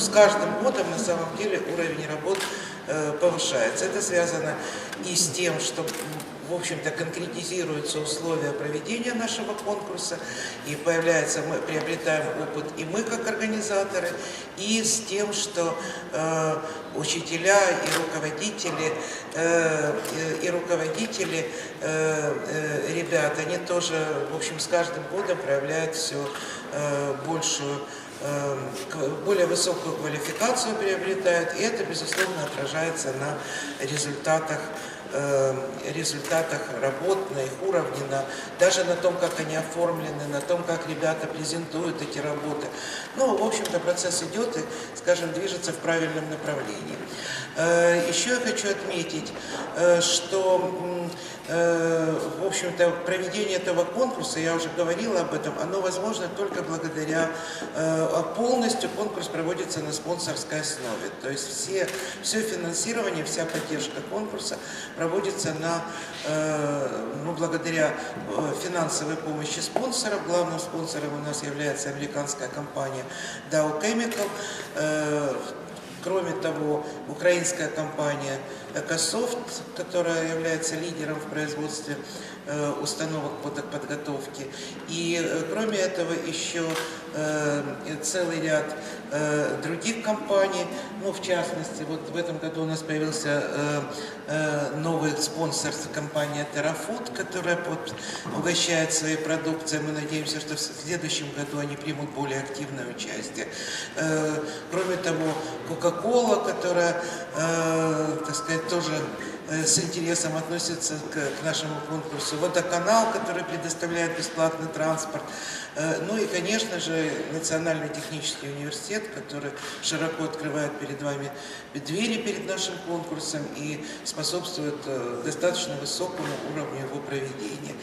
с каждым годом на самом деле уровень работ э, повышается. Это связано и с тем, что в общем-то, конкретизируются условия проведения нашего конкурса, и появляется, мы приобретаем опыт и мы как организаторы, и с тем, что э, учителя и руководители, э, и, руководители э, э, ребят, они тоже, в общем, с каждым годом проявляют все э, большую более высокую квалификацию приобретают, и это, безусловно, отражается на результатах результатах работ, на их уровне, на, даже на том, как они оформлены, на том, как ребята презентуют эти работы. Ну, в общем-то, процесс идет и, скажем, движется в правильном направлении. Э, Еще я хочу отметить, э, что, э, в общем-то, проведение этого конкурса, я уже говорила об этом, оно возможно только благодаря, э, а полностью конкурс проводится на спонсорской основе. То есть все, все финансирование, вся поддержка конкурса проводится на, э, ну, благодаря э, финансовой помощи спонсоров. Главным спонсором у нас является американская компания Dow Chemical. Кроме того, украинская компания Экософт, которая является лидером в производстве э, установок по подготовке. И э, кроме этого еще э, целый ряд других компаний, ну в частности, вот в этом году у нас появился новый спонсор компания TerraFood, которая угощает своей продукцией. Мы надеемся, что в следующем году они примут более активное участие. Кроме того, Coca-Cola, которая, э, так сказать, тоже э, с интересом относится к, к нашему конкурсу. Водоканал, который предоставляет бесплатный транспорт. Э, Ну и, конечно же, Национальный технический университет, который широко открывает перед вами двери перед нашим конкурсом и способствует э, достаточно высокому уровню его проведения.